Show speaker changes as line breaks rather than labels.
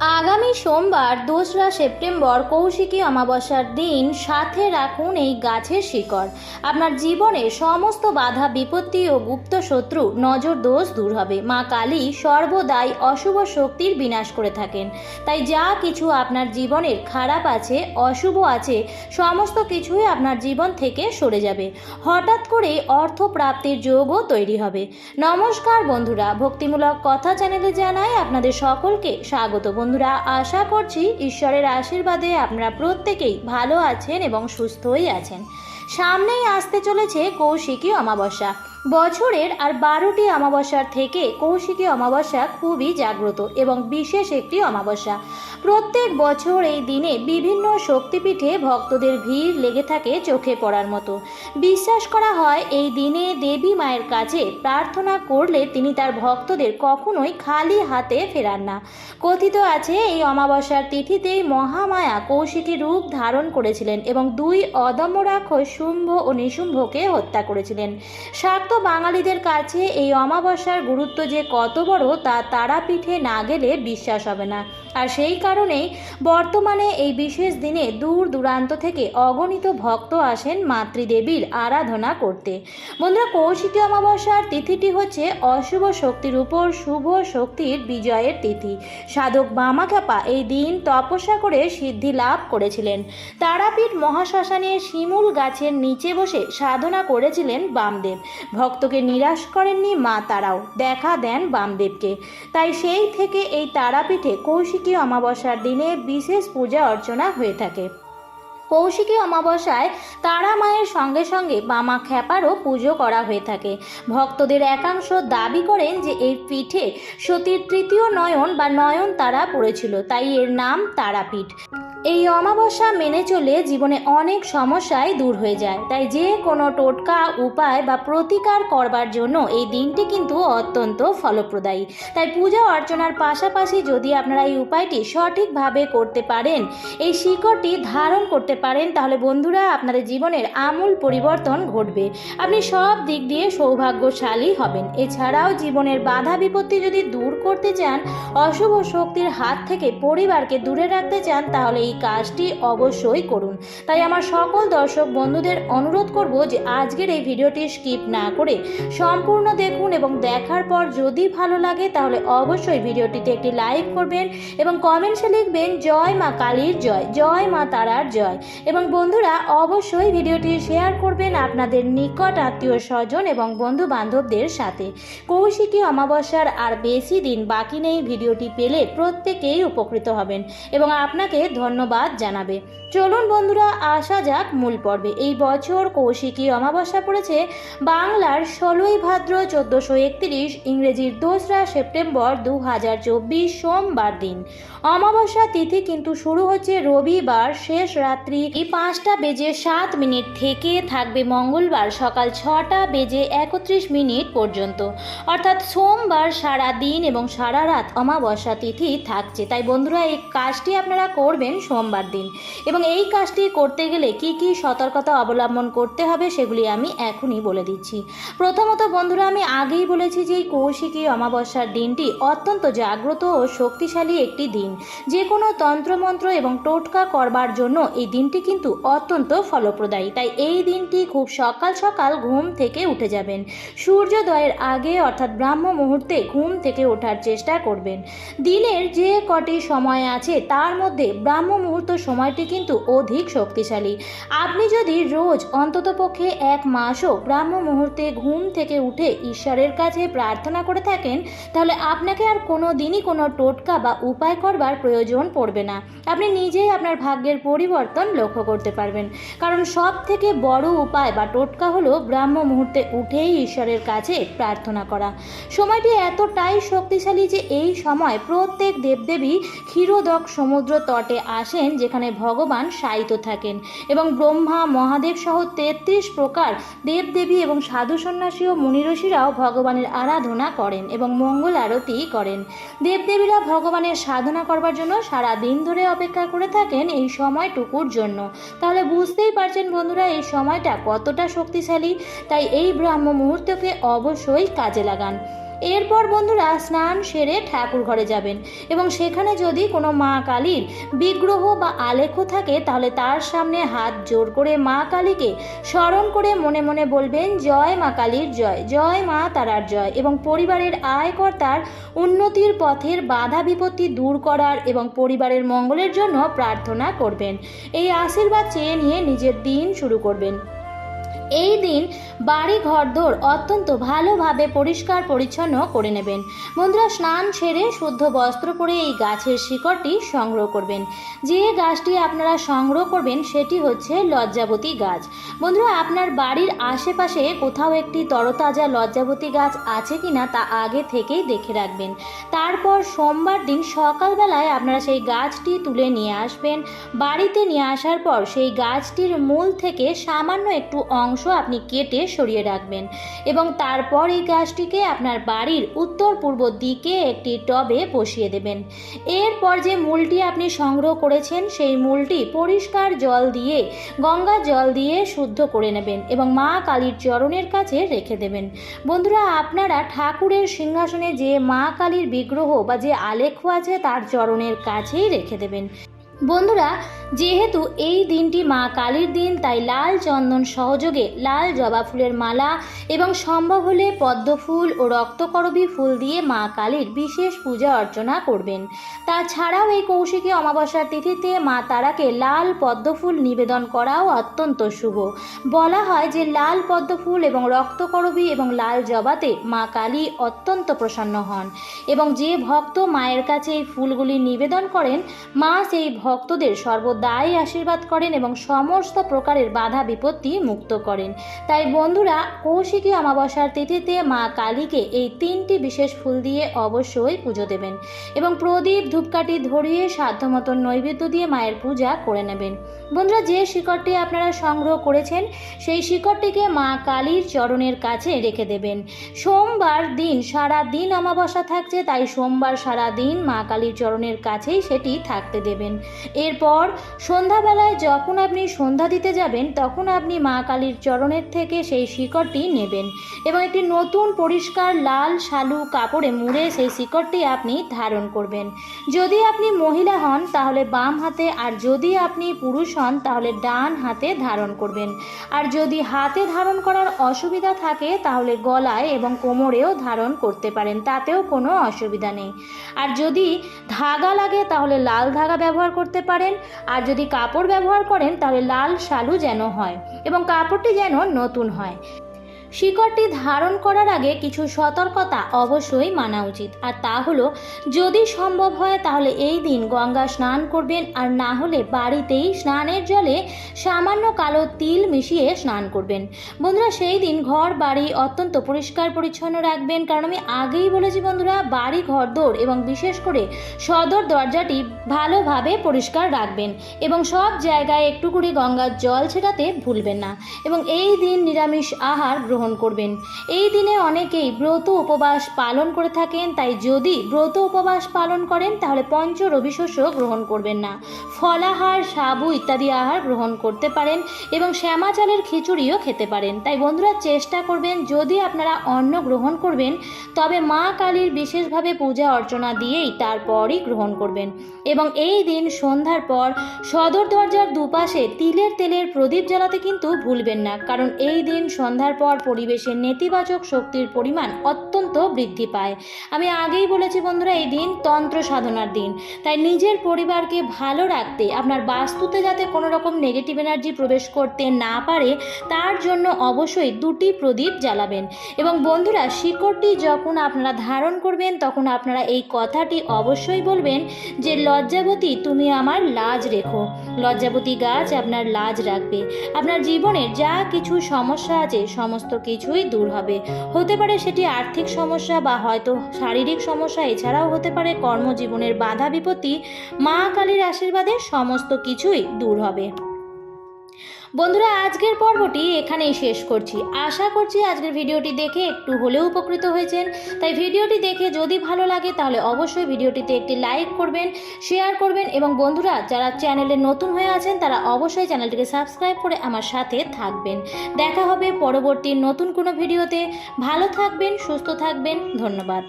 আগামী সোমবার, দোসরা সেপ্টেম্বর, কৌশিকী অমাবস্যার দিন সাথে রাখুন এই গাছের শিকড়। আপনার জীবনে সমস্ত বাধা, বিপত্তি ও গুপ্ত শত্রু নজর দোষ দূর হবে। মা কালী সর্বদাই অশুভ শক্তির বিনাশ করে থাকেন। তাই যা কিছু আপনার জীবনের খারাপ আছে, অশুভ আছে, সমস্ত কিছুই আপনার জীবন থেকে সরে যাবে। হঠাৎ করে অর্থ প্রাপ্তির যোগও তৈরি হবে। নমস্কার বন্ধুরা, ভক্তিমূলক কথা চ্যানেলে জানাই আপনাদের সকলকে স্বাগত। বন্ধুরা, আশা করছি ঈশ্বরের আশীর্বাদে আপনারা প্রত্যেকেই ভালো আছেন এবং সুস্থই আছেন। সামনেই আসতে চলেছে কৌশিকী অমাবস্যা। বছরের আর বারোটি অমাবস্যার থেকে কৌশিকী অমাবস্যা খুবই জাগ্রত এবং বিশেষ একটি অমাবস্যা। প্রত্যেক বছর এই দিনে বিভিন্ন শক্তিপীঠে ভক্তদের ভিড় লেগে থাকে চোখে পড়ার মতো। বিশ্বাস করা হয়, এই দিনে দেবী মায়ের কাছে প্রার্থনা করলে তিনি তার ভক্তদের কখনোই খালি হাতে ফেরান না। কথিত আছে, এই অমাবস্যার তিথিতেই মহামায়া কৌশিকী রূপ ধারণ করেছিলেন এবং দুই অদম্য রাক্ষস শুম্ভ ও নিশুম্ভকে হত্যা করেছিলেন। শাক্ত বাঙালিদের কাছে এই অমাবস্যার গুরুত্ব যে কত বড়, তা তারাপীঠে না গেলে বিশ্বাস হবে না। আর সেই কারণেই বর্তমানে এই বিশেষ দিনে দূর দূরান্ত থেকে অগণিত ভক্ত আসেন মাতৃদেবীর আরাধনা করতে। বন্ধুরা, কৌশিকী অমাবস্যার তিথিটি হচ্ছে অশুভ শক্তির উপর শুভ শক্তির বিজয়ের তিথি। সাধক বামাখ্যাপা এই দিন তপস্যা করে সিদ্ধি লাভ করেছিলেন। তারাপীঠ মহাশ্মশানে শিমুল গাছের নিচে বসে সাধনা করেছিলেন বামদেব। ভক্তকে নিরাশ করেননি মা তারাও। দেখা দেন বামদেবকে। তাই সেই থেকে এই তারাপীঠে কৌশিকী অমাবস্যার দিনে বিশেষ পূজা অর্চনা হয়ে থাকে। কৌশিকী অমাবস্যায় তারা মায়ের সঙ্গে সঙ্গে বামা খ্যাপারও পুজো করা হয়ে থাকে। ভক্তদের একাংশ দাবি করেন যে এই পিঠে সতীর তৃতীয় নয়ন বা নয়ন তারা পড়েছিল, তাই এর নাম তারাপীঠ। এই অমাবস্যা মেনে চলে জীবনে অনেক সমস্যাই দূর হয়ে যায়। তাই যে কোনো টোটকা, উপায় বা প্রতিকার করবার জন্য এই দিনটি কিন্তু অত্যন্ত ফলপ্রদায়ী। তাই পূজা অর্চনার পাশাপাশি যদি আপনারা এই উপায়টি সঠিকভাবে করতে পারেন, এই শিকড়টি ধারণ করতে পারেন, তাহলে বন্ধুরা আপনাদের জীবনের আমূল পরিবর্তন ঘটবে। আপনি সব দিক দিয়ে সৌভাগ্যশালী হবেন। এছাড়াও জীবনের বাধা বিপত্তি যদি দূর করতে চান, অশুভ শক্তির হাত থেকে পরিবারকে দূরে রাখতে চান, তাহলে এই কাজটি অবশ্যই করুন। তাই আমার সকল দর্শক বন্ধুদের অনুরোধ করব যে আজকের এই ভিডিওটি স্কিপ না করে সম্পূর্ণ দেখুন এবং দেখার পর যদি ভালো লাগে তাহলে অবশ্যই ভিডিওটিতে একটি লাইক করবেন এবং কমেন্টসে লিখবেন, জয় মা কালীর জয় জয় মা তারার জয়। এবং বন্ধুরা, অবশ্যই ভিডিওটি শেয়ার করবেন আপনাদের নিকট আত্মীয় স্বজন এবং বন্ধু বান্ধবদের সাথে। কৌশিকী অমাবস্যার আর বেশি দিন বাকি নেই, ভিডিওটি পেলে প্রত্যেকেই উপকৃত হবেন। এবং আপনাকে ধন্যবাদ জানাবে। চলুন বন্ধুরা, আসা যাক মূল পর্বে। এই বছর কৌশিকী অমাবস্যা পড়েছে বাংলার ষোলোই ভাদ্র চোদ্দোশো একত্রিশ ইংরেজির দোসরা সেপ্টেম্বর দু হাজার চব্বিশ সোমবার দিন। অমাবস্যা তিথি কিন্তু শুরু হচ্ছে রবিবার। শেষ রাত্রি পাঁচটা বেজে সাত মিনিট থেকে থাকবে মঙ্গলবার সকাল ছটা বেজে একত্রিশ মিনিট পর্যন্ত। অর্থাৎ সোমবার সারা দিন এবং সারা রাত অমাবস্যা তিথি থাকছে। তাই বন্ধুরা, এই কাজটি আপনারা করবেন সোমবার দিন। এবং এই কাজটি করতে গেলে কি কি সতর্কতা অবলম্বন করতে হবে সেগুলি আমি এখনই বলে দিচ্ছি। প্রথমত বন্ধুরা, আমি আগেই বলেছি যে এই কৌশিকী অমাবস্যার দিনটি অত্যন্ত জাগ্রত ও শক্তিশালী একটি দিন। যে কোনো তন্ত্রমন্ত্র এবং টোটকা করবার জন্য এই দিনটি কিন্তু অত্যন্ত ফলপ্রদায়ী। তাই এই দিনটি খুব সকাল সকাল ঘুম থেকে উঠে যাবেন। সূর্যোদয়ের আগে অর্থাৎ ব্রাহ্ম মুহূর্তে ঘুম থেকে ওঠার চেষ্টা করবেন। দিনের যে কটি সময় আছে, তার মধ্যে ব্রাহ্ম মুহূর্ত সময়টি কিন্তু অধিক শক্তিশালী। আপনি যদি রোজ অন্ততপক্ষে এক মাসও ব্রাহ্ম মুহূর্তে ঘুম থেকে উঠে ঈশ্বরের কাছে প্রার্থনা করে থাকেন, তাহলে আপনাকে আর কোনো দিনই কোনো টোটকা বা উপায় করবার প্রয়োজন পড়বে না। আপনি নিজেই আপনার ভাগ্যের পরিবর্তন লক্ষ্য করতে পারবেন। কারণ সব থেকে বড় উপায় বা টোটকা হলো ব্রাহ্ম মুহূর্তে উঠেই ঈশ্বরের কাছে প্রার্থনা করা। সময়টি এতটাই শক্তিশালী যে এই সময় প্রত্যেক দেবদেবী ক্ষীরোদক সমুদ্র তটে আসেন যেখানে ভগবান শায়িত থাকেন এবং ব্রহ্মা, মহাদেব সহ তেত্রিশ প্রকার দেবদেবী এবং সাধু সন্ন্যাসী ও মুনিরষীরাও ভগবানের আরাধনা করেন এবং মঙ্গল আরতি করেন। দেবদেবীরা ভগবানের সাধনা করবার জন্য সারা দিন ধরে অপেক্ষা করে থাকেন এই সময়টুকুর জন্য। তাহলে বুঝতেই পারছেন বন্ধুরা এই সময়টা কতটা শক্তিশালী, তাই এই ব্রাহ্ম মুহূর্তকে অবশ্যই কাজে লাগান। এরপর বন্ধুরা স্নান সেরে ঠাকুর ঘরে যাবেন। এবং সেখানে যদি কোনো মা কালীর বিগ্রহ বা আলেখ্য থাকে, তাহলে তার সামনে হাত জোর করে মা কালীকে স্মরণ করে মনে মনে বলবেন, জয় মা কালীর জয় জয় মা তারার জয়। এবং পরিবারের আয়কর্তার উন্নতির পথের বাধা বিপত্তি দূর করার এবং পরিবারের মঙ্গলের জন্য প্রার্থনা করবেন। এই আশীর্বাদ চেয়ে নিয়ে নিজের দিন শুরু করবেন। এই দিন বাড়ি ঘরদোর অত্যন্ত ভালোভাবে পরিষ্কার পরিচ্ছন্ন করে নেবেন। বন্ধুরা স্নান সেরে শুদ্ধ বস্ত্র পরে এই গাছের শিকড়টি সংগ্রহ করবেন। যে গাছটি আপনারা সংগ্রহ করবেন, সেটি হচ্ছে লজ্জাবতী গাছ। বন্ধুরা, আপনার বাড়ির আশেপাশে কোথাও একটি তরতাজা লজ্জাবতী গাছ আছে কি না তা আগে থেকেই দেখে রাখবেন। তারপর সোমবার দিন সকালবেলায় আপনারা সেই গাছটি তুলে নিয়ে আসবেন। বাড়িতে নিয়ে আসার পর সেই গাছটির মূল থেকে সামান্য একটু অংশ আপনি কেটে সরিয়ে রাখবেন এবং তারপর এই গাছটিকে আপনার বাড়ির উত্তর পূর্ব দিকে একটি টবে বসিয়ে দেবেন। এরপর যে মূলটি আপনি সংগ্রহ করেছেন, সেই মূলটি পরিষ্কার জল দিয়ে, গঙ্গা জল দিয়ে শুদ্ধ করে নেবেন এবং মা কালীর চরণের কাছে রেখে দেবেন। বন্ধুরা, আপনারা ঠাকুরের সিংহাসনে যে মা কালীর বিগ্রহ বা যে আলেখ্য আছে, তার চরণের কাছেই রেখে দেবেন। বন্ধুরা, যেহেতু এই দিনটি মা কালীর দিন, তাই লাল চন্দন সহযোগে লাল জবা ফুলের মালা এবং সম্ভব হলে পদ্ম ফুল ও রক্তকরবী ফুল দিয়ে মা কালীর বিশেষ পূজা অর্চনা করবেন। তাছাড়াও এই কৌশিকী অমাবস্যার তিথিতে মা তারাকে লাল পদ্ম ফুল নিবেদন করাও অত্যন্ত শুভ। বলা হয় যে লাল পদ্ম ফুল এবং রক্তকরবী এবং লাল জবাতে মা কালী অত্যন্ত প্রসন্ন হন এবং যে ভক্ত মায়ের কাছে এই ফুলগুলি নিবেদন করেন, মা সেই ভক্তদের সর্বদাই আশীর্বাদ করেন এবং সমস্ত প্রকারের বাধা বিপত্তি মুক্ত করেন। তাই বন্ধুরা, কৌশিকী অমাবস্যার তিথিতে মা কালীকে এই তিনটি বিশেষ ফুল দিয়ে অবশ্যই পুজো দেবেন এবং প্রদীপ, ধূপকাঠি ধরিয়ে সাধ্যমতো নৈবেদ্য দিয়ে মায়ের পূজা করে নেবেন। বন্ধুরা, যে শিকড়টি আপনারা সংগ্রহ করেছেন, সেই শিকড়টিকে মা কালীর চরণের কাছে রেখে দেবেন। সোমবার দিন সারা দিন অমাবস্যা থাকছে, তাই সোমবার সারা দিন মা কালীর চরণের কাছেই সেটি থাকতে দেবেন। এরপর সন্ধ্যাবেলায় যখন আপনি সন্ধ্যা দিতে যাবেন, তখন আপনি মা কালীর চরণের থেকে সেই শিকড়টি নেবেন এবং একটি নতুন পরিষ্কার লাল শালু কাপড়ে মুড়ে সেই শিকড়টি আপনি ধারণ করবেন। যদি আপনি মহিলা হন, তাহলে বাম হাতে, আর যদি আপনি পুরুষ হন, তাহলে ডান হাতে ধারণ করবেন। আর যদি হাতে ধারণ করার অসুবিধা থাকে, তাহলে গলায় এবং কোমরেও ধারণ করতে পারেন, তাতেও কোনো অসুবিধা নেই। আর যদি ধাগা লাগে, তাহলে লাল ধাগা ব্যবহার পারেন। আর যদি কাপড় ব্যবহার করেন, তাহলে লাল শালু যেন হয় এবং কাপড়টি যেন নতুন হয়। শিকড়টি ধারণ করার আগে কিছু সতর্কতা অবশ্যই মানা উচিত। আর তা হলো, যদি সম্ভব হয় তাহলে এই দিন গঙ্গা স্নান করবেন, আর না হলে বাড়িতেই স্নানের জলে সামান্য কালো তিল মিশিয়ে স্নান করবেন। বন্ধুরা, সেই দিন ঘর, বাড়ি অত্যন্ত পরিষ্কার পরিচ্ছন্ন রাখবেন। কারণ আমি আগেই বলেছি বন্ধুরা, বাড়ি, ঘরদোর এবং বিশেষ করে সদর দরজাটি ভালোভাবে পরিষ্কার রাখবেন এবং সব জায়গায় একটু করে গঙ্গার জল ছেটাতে ভুলবেন না। এবং এই দিন নিরামিষ আহার গ্রহণ করবেন। এই দিনে অনেকেই ব্রত উপবাস পালন করে থাকেন, তাই যদি ব্রত উপবাস পালন করেন, তাহলে পঞ্চ রবি শস্য গ্রহণ করবেন না। ফলাহার, সাবু ইত্যাদি আহার গ্রহণ করতে পারেন এবং শ্যামা চালের খিচুড়িও খেতে পারেন। তাই বন্ধুরা, চেষ্টা করবেন, যদি আপনারা অন্ন গ্রহণ করবেন, তবে মা কালীর বিশেষভাবে পূজা অর্চনা দিয়েই তারপরই গ্রহণ করবেন। এবং এই দিন সন্ধ্যার পর সদর দরজার দুপাশে তিলের তেলের প্রদীপ জ্বালাতে কিন্তু ভুলবেন না, কারণ এই দিন সন্ধ্যার পর পরিবেশের নেতিবাচক শক্তির পরিমাণ অত্যন্ত বৃদ্ধি পায়। আমি আগেই বলেছি বন্ধুরা, এই দিন তন্ত্র সাধনার দিন। তাই নিজের পরিবারকে ভালো রাখতে, আপনার বাস্তুতে যাতে কোনো রকম নেগেটিভ এনার্জি প্রবেশ করতে না পারে, তার জন্য অবশ্যই দুটি প্রদীপ জ্বালাবেন। এবং বন্ধুরা, শিকড়টি যখন আপনারা ধারণ করবেন, তখন আপনারা এই কথাটি অবশ্যই বলবেন যে, লজ্জাবতী, তুমি আমার লাজ রেখো। লজ্জাবতী গাছ আপনার লাজ রাখবে। আপনার জীবনের যা কিছু সমস্যা আছে, সমস্ত কিছুই দূর হবে। হতে পারে সেটি আর্থিক সমস্যা বা হয়তো শারীরিক সমস্যা, এছাড়াও হতে পারে কর্মজীবনের বাধা, বিপত্তি, মা কালীর আশীর্বাদে সমস্ত কিছুই দূর হবে। বন্ধুরা, আজকের পর্বটি এখানেই শেষ করছি। আশা করছি আজকের ভিডিওটি দেখে একটু হলেও উপকৃত হয়েছেন। তাই ভিডিওটি দেখে যদি ভালো লাগে, তাহলে অবশ্যই ভিডিওটিতে একটি লাইক করবেন, শেয়ার করবেন এবং বন্ধুরা, যারা চ্যানেলে নতুন হয়ে আছেন, তারা অবশ্যই চ্যানেলটিকে সাবস্ক্রাইব করে আমার সাথে থাকবেন। দেখা হবে পরবর্তী নতুন কোনো ভিডিওতে। ভালো থাকবেন, সুস্থ থাকবেন, ধন্যবাদ।